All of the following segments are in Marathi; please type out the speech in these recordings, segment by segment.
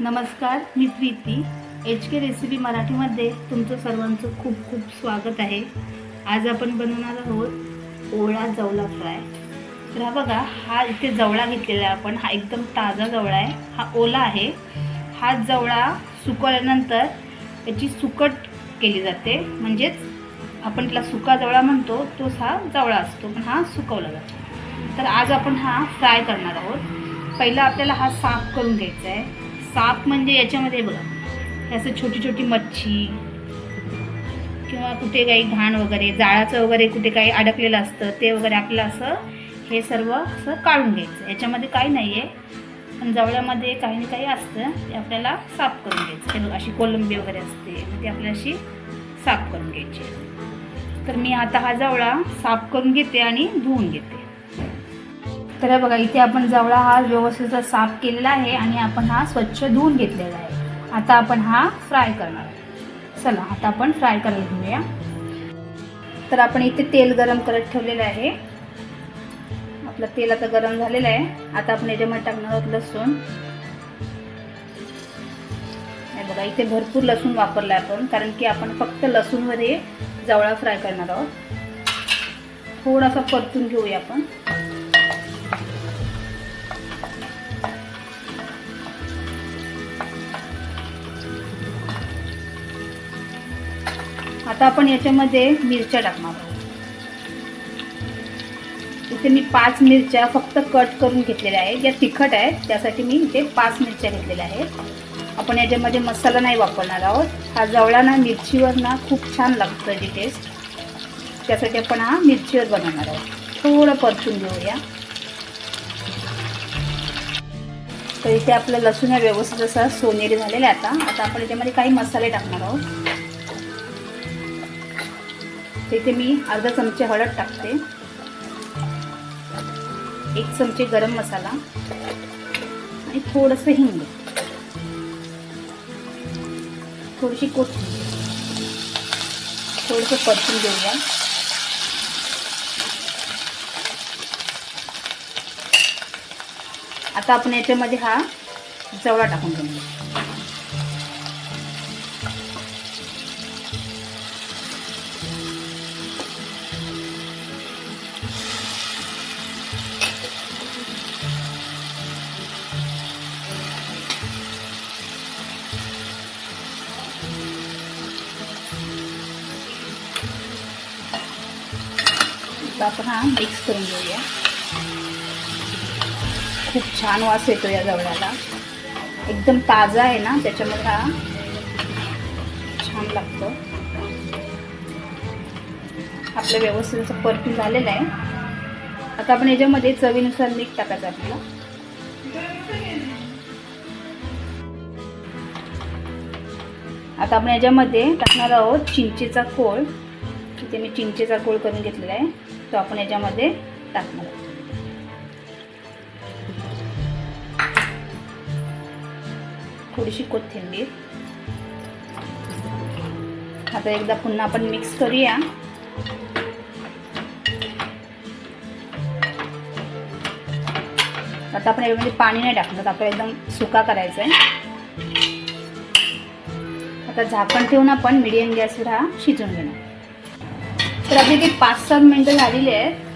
नमस्कार मी प्रीती. एच के रेसिपी मराठीमध्ये तुमचं सर्वांचं खूप खूप स्वागत आहे. आज आपण बनवणार आहोत ओळा जवळा फ्राय. तर हा बघा हा इथे जवळा घेतलेला आहे आपण. हा एकदम ताजा जवळा आहे. हा ओला आहे. हा जवळा सुकवल्यानंतर याची सुकट केली जाते. म्हणजेच आपण त्याला सुका जवळा म्हणतो तोच हा जवळा असतो. पण हा सुकवला जातो. तर आज आपण हा फ्राय करणार आहोत. पहिला आपल्याला हा साफ करून घ्यायचा आहे. साप म्हणजे याच्यामध्ये बघा. हे असं छोटी छोटी मच्छी किंवा कुठे काही घाण वगैरे जाळाचं वगैरे कुठे काही अडकलेलं असतं ते वगैरे आपल्याला असं हे सर्व असं काढून घ्यायचं. याच्यामध्ये काही नाही आहे पण जवळामध्ये काही ना काही असतं ते आपल्याला साफ करून घ्यायचं. हे अशी कोलंबी वगैरे असते ते ती आपल्याला अशी साफ करून घ्यायची. तर मी आता हा जवळा साफ करून घेते आणि धुवून घेते. तर हे बघा इथे आपण जवळा हा व्यवस्थित साफ केलेला आहे आणि आपण हा स्वच्छ धुवून घेतलेला आहे. आता आपण हा फ्राय करणार आहे. चला आता आपण फ्राय करायला घेऊया. तर आपण इथे तेल गरम करत ठेवलेलं आहे. आपलं तेल आता गरम झालेलं आहे. आता आपण याच्यामध्ये टाकणार आहोत लसूण. बघा इथे भरपूर लसूण वापरलं आहे आपण कारण की आपण फक्त लसूणमध्ये जवळा फ्राय करणार आहोत. थोडासा परतून घेऊया आपण. आता आपण याच्यामध्ये मिरच्या टाकणार आहोत. इथे मी पाच मिरच्या फक्त कट करून घेतलेल्या आहेत. या तिखट आहेत त्यासाठी मी इथे पाच मिरच्या घेतलेल्या आहेत. आपण याच्यामध्ये मसाला नाही वापरणार आहोत. हा जवळा ना मिरचीवर ना खूप छान लागतं जी टेस्ट त्यासाठी आपण हा मिरचीवर बनवणार आहोत. थोडं परतून घेऊया. तर इथे आपलं लसूण हा व्यवस्थित असा सोनेरी झालेला आहे आता. आता आपण याच्यामध्ये काही मसाले टाकणार आहोत. तिथे मी अर्धा चमचे हळद टाकते. एक चमचे गरम मसाला आणि थोडंसं हिंग. थोडीशी कोथिंबीर. थोडंसं परतून घेऊया. आता आपण याच्यामध्ये हा जवळा टाकून घेऊया. आता आपण हा मिक्स करून घेऊया. खूप छान वास येतो या जवळाला एकदम ताजा आहे ना त्याच्यामुळे हा छान लागतो. आपलं व्यवस्थित असं परफ्यूम झालेलं आहे. आता आपण याच्यामध्ये चवीनुसार मीठ टाकायचं आपल्याला. आता आपण याच्यामध्ये टाकणार आहोत चिंचेचा कोळ इथे मी चिंचेचा कोळ करून घेतलेला आहे. तो आपण याच्यामध्ये टाकणार आहोत. थोडीशी कोथिंबीर. आता एकदा पुन्हा आपण मिक्स करूया. आता आपण याच्यामध्ये पाणी नाही टाकलं तर आपण एकदम सुका करायचा आहे आता झाकण ठेवून आपण मिडियम गॅसवर हा शिजून घेणार. तर ती पाच सात मिनटं झालेली आहेत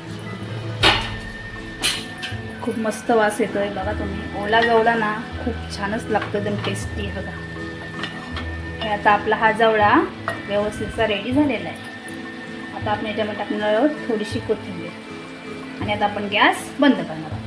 खूप मस्त वास येतोय बघा तुम्ही. ओला गवला ना खूप छानच लागतो एकदम टेस्टी बघा हे आता आपला हा जवळा व्यवस्थितचा रेडी झालेला आहे. आता आपण याच्यामध्ये टाकणार आहोत थोडीशी कोथिंबीर. आणि आता आपण गॅस बंद करणार आहोत.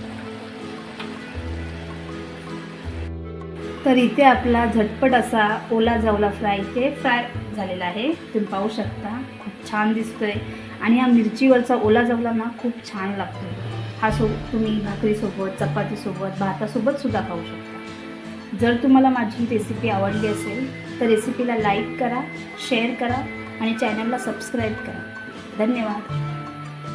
तर इथे आपला झटपट असा ओला जावला फ्राय. इथे फ्राय झालेला आहे. तुम्ही पाहू शकता. खूप छान दिसतोय. आणि हा मिरचीवरचा ओला जावला ना खूप छान लागतो हा सो तुम्ही भाकरीसोबत चपातीसोबत भातासोबत सुद्धा खाऊ शकता. जर तुम्हाला माझी रेसिपी आवडली असेल तर रेसिपीला लाईक करा शेअर करा आणि चॅनलला सबस्क्राईब करा. धन्यवाद.